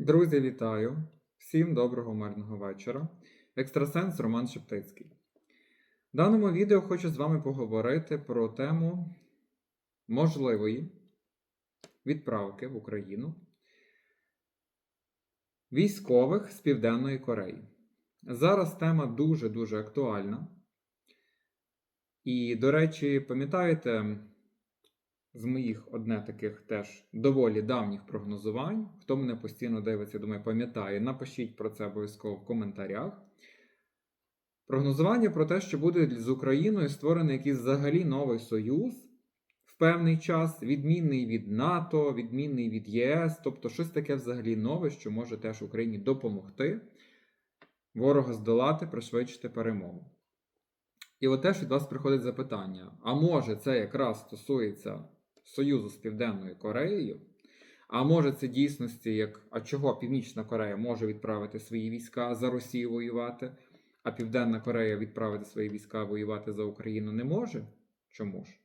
Друзі, вітаю! Всім доброго мирного вечора. Екстрасенс Роман Шептицький. В даному відео хочу з вами поговорити про тему можливої відправки в Україну військових з Південної Кореї. Зараз тема дуже-дуже актуальна. І, до речі, пам'ятаєте, з моїх одне таких теж доволі давніх прогнозувань. Хто мене постійно дивиться, думаю, пам'ятає, напишіть про це обов'язково в коментарях. Прогнозування про те, що буде з Україною створений якийсь взагалі новий союз в певний час, відмінний від НАТО, відмінний від ЄС, тобто щось таке взагалі нове, що може теж Україні допомогти ворога здолати, пришвидшити перемогу. І от теж від вас приходить запитання: а може це якраз стосується Союзу з Південною Кореєю? А може це дійсності, як а чого Північна Корея може відправити свої війська за Росію воювати, а Південна Корея відправити свої війська воювати за Україну не може? Чому ж?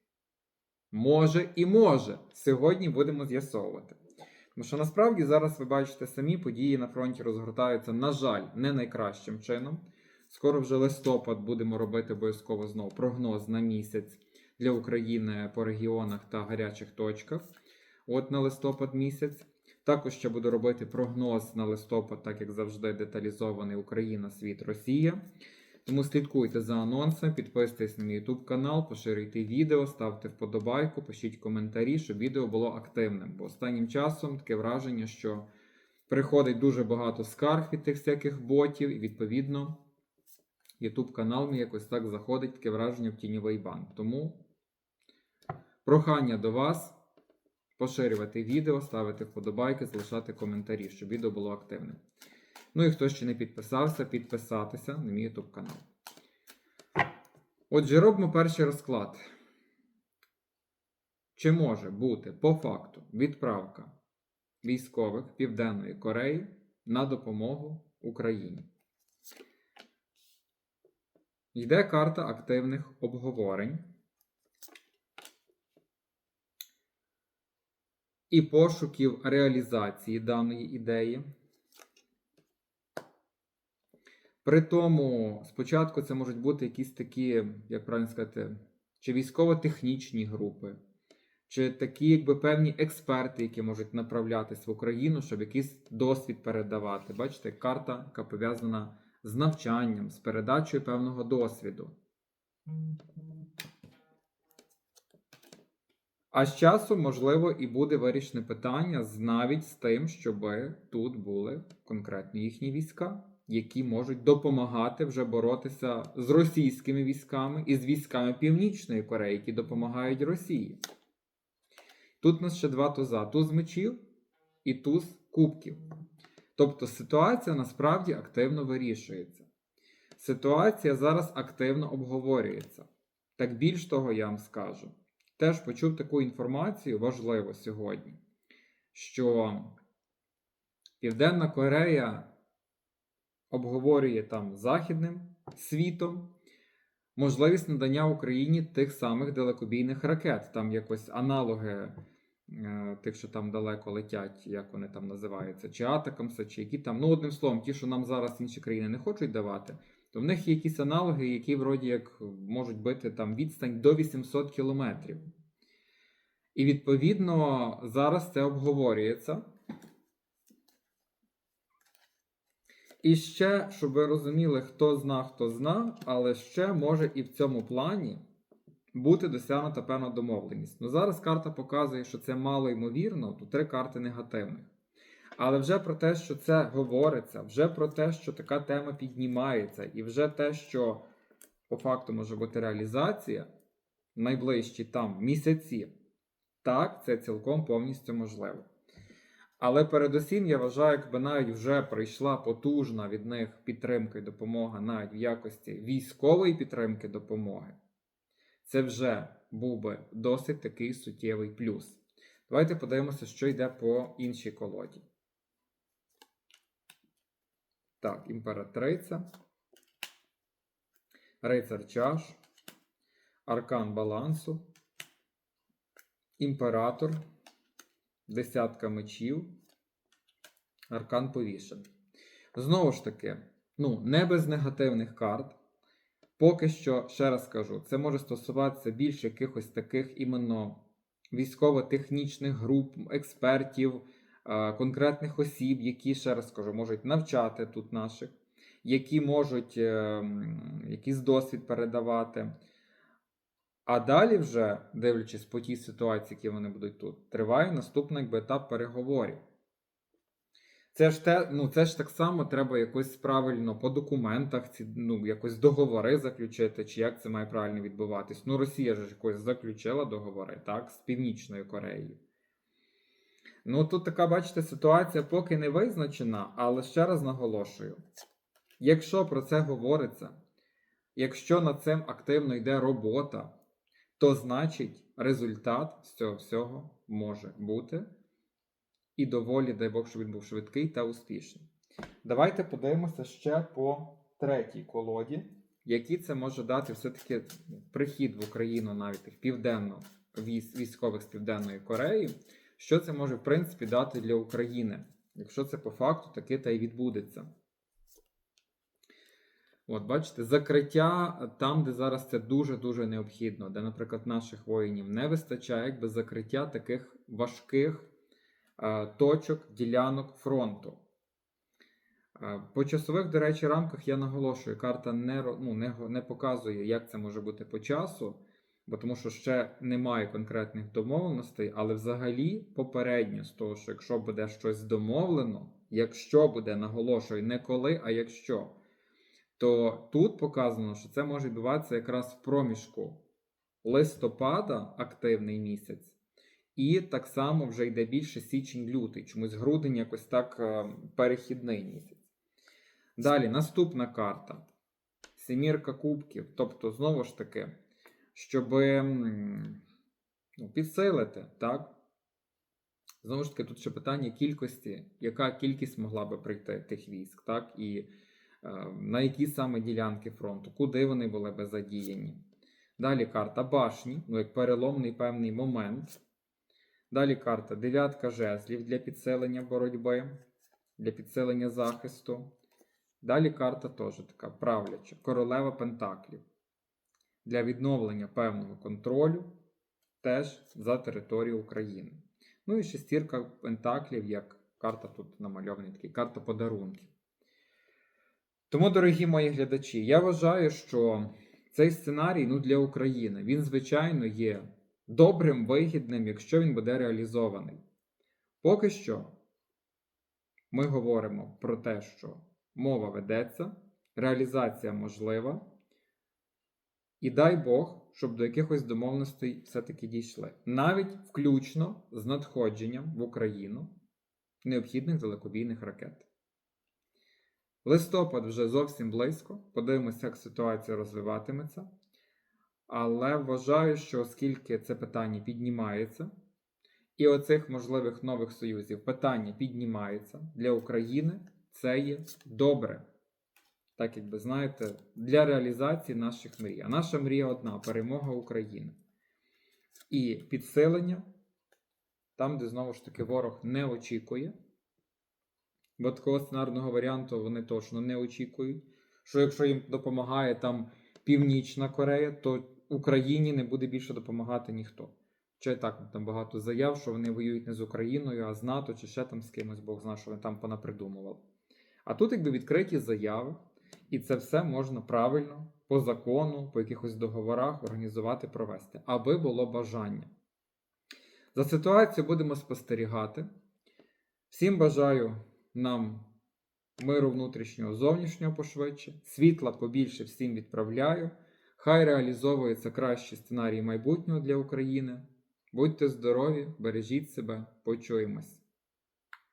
Може і може. Сьогодні будемо з'ясовувати. Тому що насправді зараз ви бачите самі події на фронті розгортаються, на жаль, не найкращим чином. Скоро вже листопад будемо робити обов'язково знову прогноз на місяць для України по регіонах та гарячих точках. От на листопад місяць. Також ще буду робити прогноз на листопад, так як завжди, деталізований Україна, світ, Росія. Тому слідкуйте за анонсом, підписуйтесь на мій YouTube канал, поширюйте відео, ставте вподобайку, пишіть коментарі, щоб відео було активним. Бо останнім часом таке враження, що приходить дуже багато скарг від тих всяких ботів, і відповідно. YouTube канал мій якось так заходить таке враження в тіньовий банк. Тому прохання до вас поширювати відео, ставити вподобайки, залишати коментарі, щоб відео було активним. Ну і хто ще не підписався, підписатися на мій YouTube канал. Отже, робимо перший розклад. Чи може бути по факту відправка військових Південної Кореї на допомогу Україні? Йде карта активних обговорень і пошуків реалізації даної ідеї. При тому, спочатку це можуть бути якісь такі, як правильно сказати, чи військово-технічні групи, чи такі, якби певні експерти, які можуть направлятись в Україну, щоб якийсь досвід передавати. Бачите, карта, яка пов'язана з навчанням, з передачею певного досвіду. А з часом, можливо, і буде вирішене питання навіть з тим, щоб тут були конкретні їхні війська, які можуть допомагати вже боротися з російськими військами і з військами Північної Кореї, які допомагають Росії. Тут у нас ще два туза: туз мечів і туз кубків. Тобто ситуація насправді активно вирішується. Ситуація зараз активно обговорюється. Так більш того, я вам скажу. Теж почув таку інформацію важливо сьогодні, що Південна Корея обговорює там Західним світом можливість надання Україні тих самих далекобійних ракет, там якось аналоги е, тих, що там далеко летять, як вони там називаються, чи Атакамса, чи які там, ну, одним словом, ті, що нам зараз інші країни не хочуть давати, то в них є якісь аналоги, які вроді як можуть бити там відстань до 800 кілометрів. І відповідно зараз це обговорюється. І ще, щоб ви розуміли, хто зна, хто зна, але ще може і в цьому плані бути досягнута певна домовленість. Ну зараз карта показує, що це мало ймовірно, то три карти негативних. Але вже про те, що це говориться, вже про те, що така тема піднімається, і вже те, що по факту може бути реалізація найближчі там місяці, так, це цілком повністю можливо. Але передусім, я вважаю, якби навіть вже прийшла потужна від них підтримка і допомога навіть в якості військової підтримки допомоги, це вже був би досить такий суттєвий плюс. Давайте подивимося, що йде по іншій колоді. Так, імператриця, рицар. Чаш, аркан балансу, імператор, десятка мечів, Аркан повішений. Знову ж таки, ну, не без негативних карт. Поки що, ще раз кажу, це може стосуватися більш якихось таких іменно військово-технічних груп, експертів, конкретних осіб, які, ще раз кажу, можуть навчати тут наших, які можуть е, якийсь досвід передавати. А далі, вже, дивлячись по тій ситуації, які вони будуть тут, триває наступний якби, етап переговорів. Це ж те, ну це ж так само треба якось правильно по документах, ці, ну, якось договори заключити, чи як це має правильно відбуватись. Ну, Росія ж якось заключила договори, так, з Північною Кореєю. Ну, тут така, бачите, ситуація поки не визначена, але ще раз наголошую: якщо про це говориться, якщо над цим активно йде робота, то значить результат з цього всього може бути. І доволі, дай Бог, щоб він був швидкий та успішний. Давайте подивимося ще по третій колоді, який це може дати все-таки прихід в Україну навіть тих південно військових з Південної Кореї. Що це може, в принципі, дати для України, якщо це по факту таки та й відбудеться. От, бачите, закриття там, де зараз це дуже-дуже необхідно, де, наприклад, наших воїнів не вистачає, якби закриття таких важких е, точок, ділянок фронту. Е, По часових, до речі, рамках я наголошую, карта не, ну, не, не показує, як це може бути по часу, бо тому що ще немає конкретних домовленостей, але взагалі попередньо з того, що якщо буде щось домовлено, якщо буде, наголошую, не коли, а якщо, то тут показано, що це може відбуватися якраз в проміжку листопада, активний місяць, і так само вже йде більше січень-лютий, чомусь грудень якось так е, перехідний місяць. Далі, наступна карта. Семірка кубків. Тобто, знову ж таки, щоб ну, підсилити, так? Знову ж таки, тут ще питання кількості, яка кількість могла би прийти тих військ, так? І е, на які саме ділянки фронту, куди вони були би задіяні. Далі карта башні, ну як переломний певний момент. Далі карта дев'ятка жезлів для підсилення боротьби, для підсилення захисту. Далі карта теж така правляча, королева Пентаклів. Для відновлення певного контролю теж за територію України. Ну і шестірка Пентаклів, як карта тут намальована, такий карта подарунків. Тому, дорогі мої глядачі, я вважаю, що цей сценарій ну, для України, він, звичайно, є добрим, вигідним, якщо він буде реалізований. Поки що ми говоримо про те, що мова ведеться, реалізація можлива, і дай Бог, щоб до якихось домовленостей все-таки дійшли. Навіть включно з надходженням в Україну необхідних далекобійних ракет. Листопад вже зовсім близько. Подивимося, як ситуація розвиватиметься. Але вважаю, що оскільки це питання піднімається, і оцих можливих нових союзів питання піднімається для України, це є добре. Так, як би знаєте, для реалізації наших мрій. А наша мрія одна перемога України. І підсилення там, де знову ж таки ворог не очікує. Бо такого сценарного варіанту вони точно не очікують. Що якщо їм допомагає там Північна Корея, то Україні не буде більше допомагати ніхто. Чи так там багато заяв, що вони воюють не з Україною, а з НАТО, чи ще там з кимось, Бог знає, що вони там понапридумували. А тут, якби відкриті заяви, і це все можна правильно, по закону, по якихось договорах організувати, провести, аби було бажання. За ситуацією будемо спостерігати. Всім бажаю нам миру внутрішнього, зовнішнього пошвидше, світла побільше всім відправляю. Хай реалізовується кращий сценарій майбутнього для України. Будьте здорові, бережіть себе, почуємось!